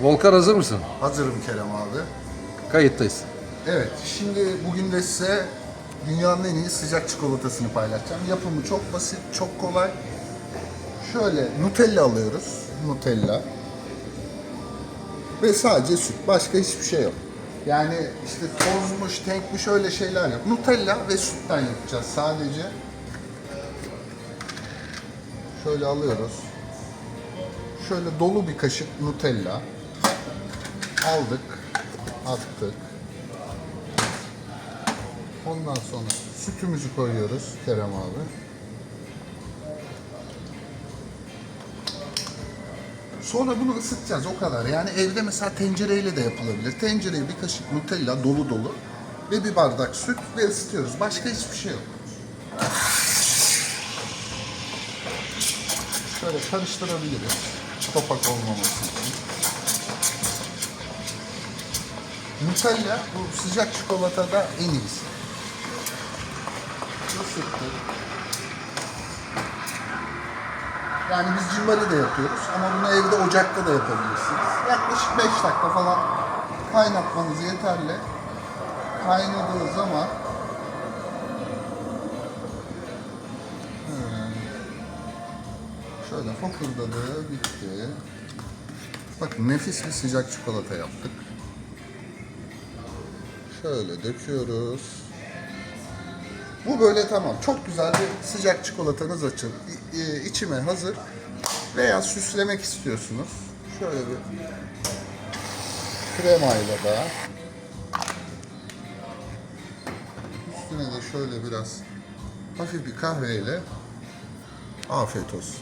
Volkan hazır mısın? Hazırım Kerem abi. Kayıttayız. Evet, şimdi bugün de size dünyanın en iyi sıcak çikolatasını paylaşacağım. Yapımı çok basit, çok kolay. Şöyle Nutella alıyoruz. Nutella. Ve sadece süt. Başka hiçbir şey yok. Yani işte tozmuş, tenkmiş öyle şeyler yok. Nutella ve sütten yapacağız sadece. Şöyle alıyoruz. Şöyle dolu bir kaşık Nutella. Aldık, attık. Ondan sonra sütümüzü koyuyoruz Kerem abi. Sonra bunu ısıtacağız o kadar. Yani evde mesela tencereyle de yapılabilir. Tencereye bir kaşık Nutella dolu dolu ve bir bardak süt ve ısıtıyoruz. Başka hiçbir şey yok. Şöyle karıştırabiliriz. Topak olmaması için. Nutella bu sıcak çikolatada en iyisi. Isıttık. Yani biz cimbali de yapıyoruz ama bunu evde ocakta da yapabilirsiniz. Yaklaşık 5 dakika falan kaynatmanız yeterli. Kaynadığı zaman şöyle fokurdadı, bitti. Bakın nefis bir sıcak çikolata yaptık. Şöyle döküyoruz. Bu böyle tamam. Çok güzel bir sıcak çikolatanız açıl. İ- i- içime hazır. Veya süslemek istiyorsunuz. Şöyle bir kremayla da. Üstüne de şöyle biraz hafif bir kahveyle afiyet olsun.